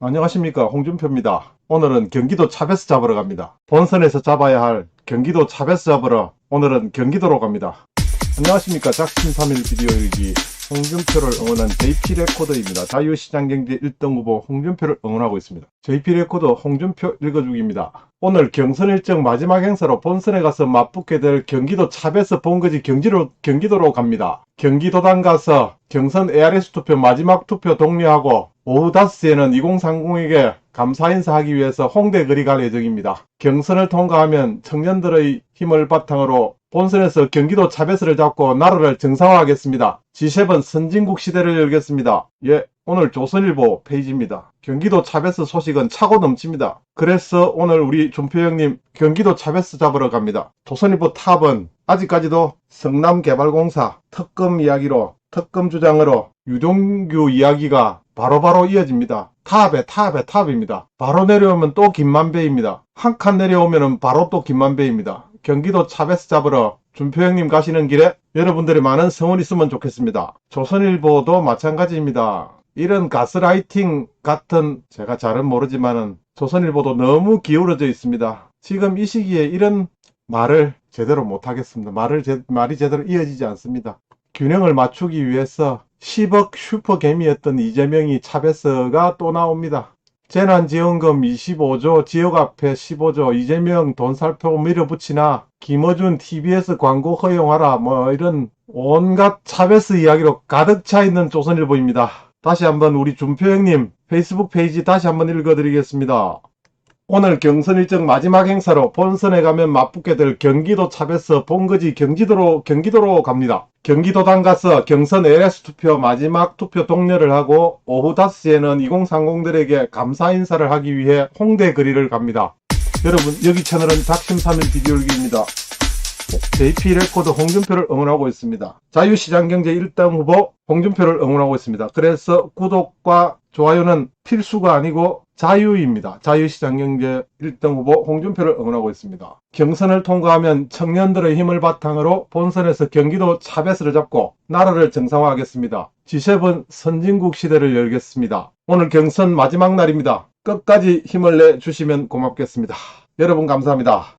안녕하십니까 홍준표입니다. 오늘은 경기도 차베스 잡으러 갑니다. 본선에서 잡아야 할 경기도 차베스 잡으러 오늘은 경기도로 갑니다. 안녕하십니까 작심삼일 비디오 일기 홍준표를 응원한 JP 레코더입니다. 자유시장경제 1등 후보 홍준표를 응원하고 있습니다. JP 레코더 홍준표 읽어주기입니다. 오늘 경선 일정 마지막 행사로 본선에 가서 맞붙게 될 경기도 차베스 본거지 경기로, 경기도로 갑니다. 경기도당 가서 경선 ARS 투표 마지막 투표 독려하고 오후 5시에는 2030에게 감사 인사하기 위해서 홍대 거리 갈 예정입니다. 경선을 통과하면 청년들의 힘을 바탕으로 본선에서 경기도 차베스를 잡고 나라를 정상화하겠습니다. G7 선진국 시대를 열겠습니다. 예, 오늘 조선일보 페이지입니다. 경기도 차베스 소식은 차고 넘칩니다. 그래서 오늘 우리 준표 형님 경기도 차베스 잡으러 갑니다. 조선일보 탑은 아직까지도 성남개발공사 특검 이야기로 특검 주장으로 유동규 이야기가 바로 바로 이어집니다. 탑에 탑에 탑입니다. 바로 내려오면 또 김만배입니다. 한 칸 내려오면 바로 또 김만배입니다. 경기도 차베스 잡으러 준표 형님 가시는 길에 여러분들의 많은 성원 있으면 좋겠습니다. 조선일보도 마찬가지입니다. 이런 가스라이팅 같은 제가 잘은 모르지만은 조선일보도 너무 기울어져 있습니다. 지금 이 시기에 이런 말을 제대로 못하겠습니다. 말을 제- 말이 제대로 이어지지 않습니다. 균형을 맞추기 위해서 10억 슈퍼개미였던 이재명이 차베스가 또 나옵니다. 재난지원금 25조, 지역 앞에 15조, 이재명 돈 살펴고 밀어붙이나, 김어준 TBS 광고 허용하라, 뭐 이런 온갖 차베스 이야기로 가득 차 있는 조선일보입니다. 다시 한번 우리 준표 형님 페이스북 페이지 다시 한번 읽어드리겠습니다. 오늘 경선 일정 마지막 행사로 본선에 가면 맞붙게 될 경기도 차베스 본거지 경기도로 경기도로 갑니다. 경기도당 가서 경선 LS 투표 마지막 투표 독려를 하고 오후 5시에는 2030들에게 감사 인사를 하기 위해 홍대 거리를 갑니다. 여러분 여기 채널은 닥심삼일 비디오일기입니다. JP 레코드 홍준표를 응원하고 있습니다. 자유시장경제 1등 후보 홍준표를 응원하고 있습니다. 그래서 구독과 좋아요는 필수가 아니고 자유입니다. 자유시장경제 1등 후보 홍준표를 응원하고 있습니다. 경선을 통과하면 청년들의 힘을 바탕으로 본선에서 경기도 차베스를 잡고 나라를 정상화하겠습니다. G7 선진국 시대를 열겠습니다. 오늘 경선 마지막 날입니다. 끝까지 힘을 내 주시면 고맙겠습니다. 여러분 감사합니다.